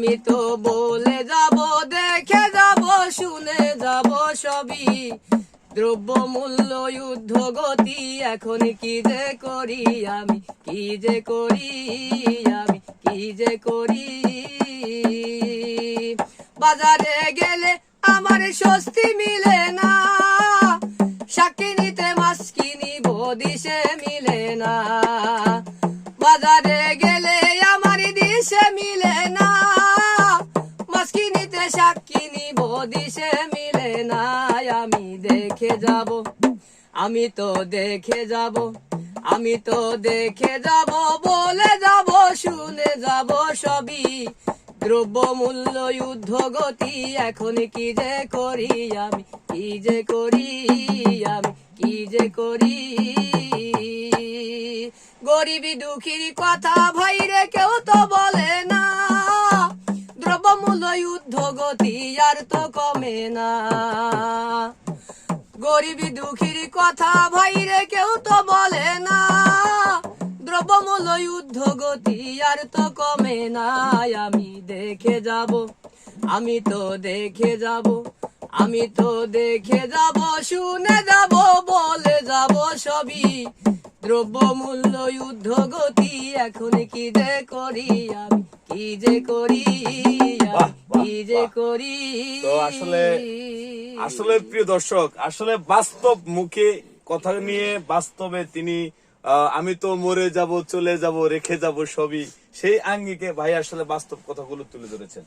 আমি তো বলে যাব, দেখে যাব, শুনে যাব সবই। দ্রব্য মূল্য যুদ্ধ গতি, এখন কি যে করি আমি, কি যে করি আমি, কি যে করি। বাজারে গেলে আমার স্বস্তি মিলে না সাক্ষী নিতে মাছ কিনিব দিশে মিলে না। বাজারে গেলে আমার দিশে মিলে দিশে মিলে না আমি দেখে যাব। আমি তো দেখে যাব, আমি তো দেখে যাব, বলে যাব, শুনে যাব সবই। দ্রব্য মূল্য যুদ্ধ গতি, এখন কি যে করি আমি, কি যে করি আমি, কি যে করি। গরিবী দুঃখীর কথা ভাইরে কেউ তো বলে না। মূল্য যুদ্ধ গতি আর তো কমে না। গরিবী দুঃখীর কথা ভাইরে কেউ তো বলে না। দ্রব্যমূল্য গতি আর তো কমে না। আমি দেখে যাব, আমি তো দেখে যাব, আমি তো দেখে যাব, শুনে যাব, বলে যাব সবই। দ্রব্যমূল্য যুদ্ধ গতি এখন কি যে করি আমি? কি যে করি কি যে করি? তো আসলে- আসলে প্রিয় দর্শক আসলে বাস্তব মুখে কথা নিয়ে বাস্তবে তিনি আহ, আমি তো মরে যাব চলে যাব রেখে যাব সবই সেই আঙ্গিকে ভাই আসলে বাস্তব কথাগুলো তুলে ধরেছেন।